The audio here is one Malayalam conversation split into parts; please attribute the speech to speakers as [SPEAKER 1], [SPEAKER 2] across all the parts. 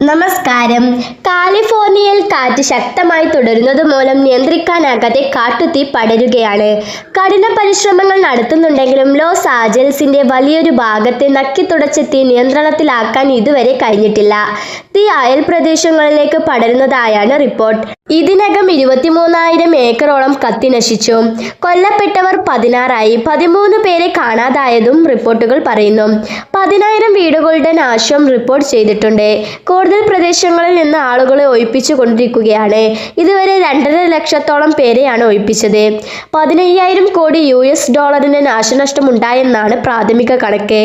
[SPEAKER 1] നമസ്കാരം. കാലിഫോർണിയയിൽ കാറ്റ് ശക്തമായി തുടരുന്നത് മൂലം നിയന്ത്രിക്കാനാകാതെ കാട്ടുതീ പടരുകയാണ്. കഠിന പരിശ്രമങ്ങൾ നടത്തുന്നുണ്ടെങ്കിലും ലോസ് ആഞ്ചൽസിന്റെ വലിയൊരു ഭാഗത്തെ നക്കിത്തുടച്ച തീ നിയന്ത്രണത്തിലാക്കാൻ ഇതുവരെ കഴിഞ്ഞിട്ടില്ല. തീ അയൽ പ്രദേശങ്ങളിലേക്ക് പടരുന്നതായാണ് റിപ്പോർട്ട്. ഇതിനകം ഇരുപത്തിമൂന്നായിരം ഏക്കറോളം കത്തിനശിച്ചു കൊല്ലപ്പെട്ടവർ പതിനാറായി. പതിമൂന്ന് പേരെ കാണാതായതും റിപ്പോർട്ടുകൾ പറയുന്നു. പതിനായിരം വീടുകളുടെ നാശം റിപ്പോർട്ട് ചെയ്തിട്ടുണ്ട്. കൂടുതൽ പ്രദേശങ്ങളിൽ നിന്ന് ആളുകളെ ഒഴിപ്പിച്ചു കൊണ്ടിരിക്കുകയാണ്. ഇതുവരെ രണ്ടര ലക്ഷത്തോളം പേരെയാണ് ഒഴിപ്പിച്ചത്. പതിനയ്യായിരം കോടി യു എസ് ഡോളറിന്റെ നാശനഷ്ടമുണ്ടായെന്നാണ് പ്രാഥമിക കണക്ക്.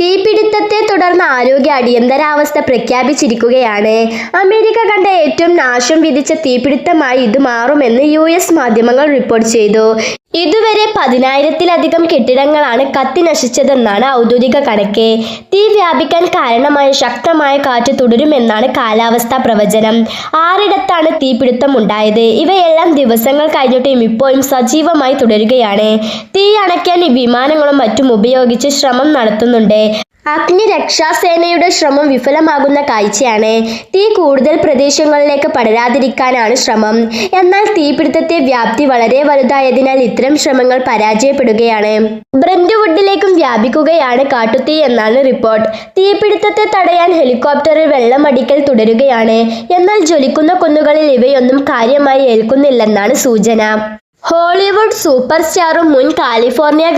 [SPEAKER 1] തീപിടുത്തത്തെ തുടർന്ന് ആരോഗ്യ അടിയന്തരാവസ്ഥ പ്രഖ്യാപിച്ചിരിക്കുകയാണ്. അമേരിക്ക കണ്ട ഏറ്റവും നാശം വിധിച്ച തീപിടുത്തമായി ഇത് മാറുമെന്ന് യു എസ് മാധ്യമങ്ങൾ റിപ്പോർട്ട് ചെയ്തു. ഇതുവരെ പതിനായിരത്തിലധികം കെട്ടിടങ്ങളാണ് കത്തി നശിച്ചതെന്നാണ് ഔദ്യോഗിക കണക്ക്. തീ വ്യാപിക്കാൻ കാരണമായ ശക്തമായ കാറ്റ് തുടരുമെന്നാണ് കാലാവസ്ഥാ പ്രവചനം. ആറിടത്താണ് തീപിടുത്തം ഉണ്ടായത്. ഇവയെല്ലാം ദിവസങ്ങൾ കഴിഞ്ഞിട്ടും ഇപ്പോഴും സജീവമായി തുടരുകയാണ്. തീ അണയ്ക്കാൻ വിമാനങ്ങളും മറ്റും ഉപയോഗിച്ച് ശ്രമം നടത്തുന്നുണ്ട്. അഗ്നിരക്ഷാസേനയുടെ ശ്രമം വിഫലമാകുന്ന കാഴ്ചയാണ്. തീ കൂടുതൽ പ്രദേശങ്ങളിലേക്ക് പടരാതിരിക്കാനാണ് ശ്രമം. എന്നാൽ തീപിടുത്തത്തെ വ്യാപ്തി വളരെ വലുതായതിനാൽ ഇത്തരം ശ്രമങ്ങൾ പരാജയപ്പെടുകയാണ്. ബ്രന്റ്വുഡിലേക്കും വ്യാപിക്കുകയാണ് കാട്ടുതീ എന്നാണ് റിപ്പോർട്ട്. തീപിടുത്തത്തെ തടയാൻ ഹെലികോപ്റ്ററിൽ വെള്ളമടിക്കൽ തുടരുകയാണ്. എന്നാൽ ജ്വലിക്കുന്ന കുന്നുകളിൽ ഇവയൊന്നും കാര്യമായി ഏൽക്കുന്നില്ലെന്നാണ് സൂചന. ഹോളിവുഡ് സൂപ്പർ സ്റ്റാറും മുൻ കാലിഫോർണിയ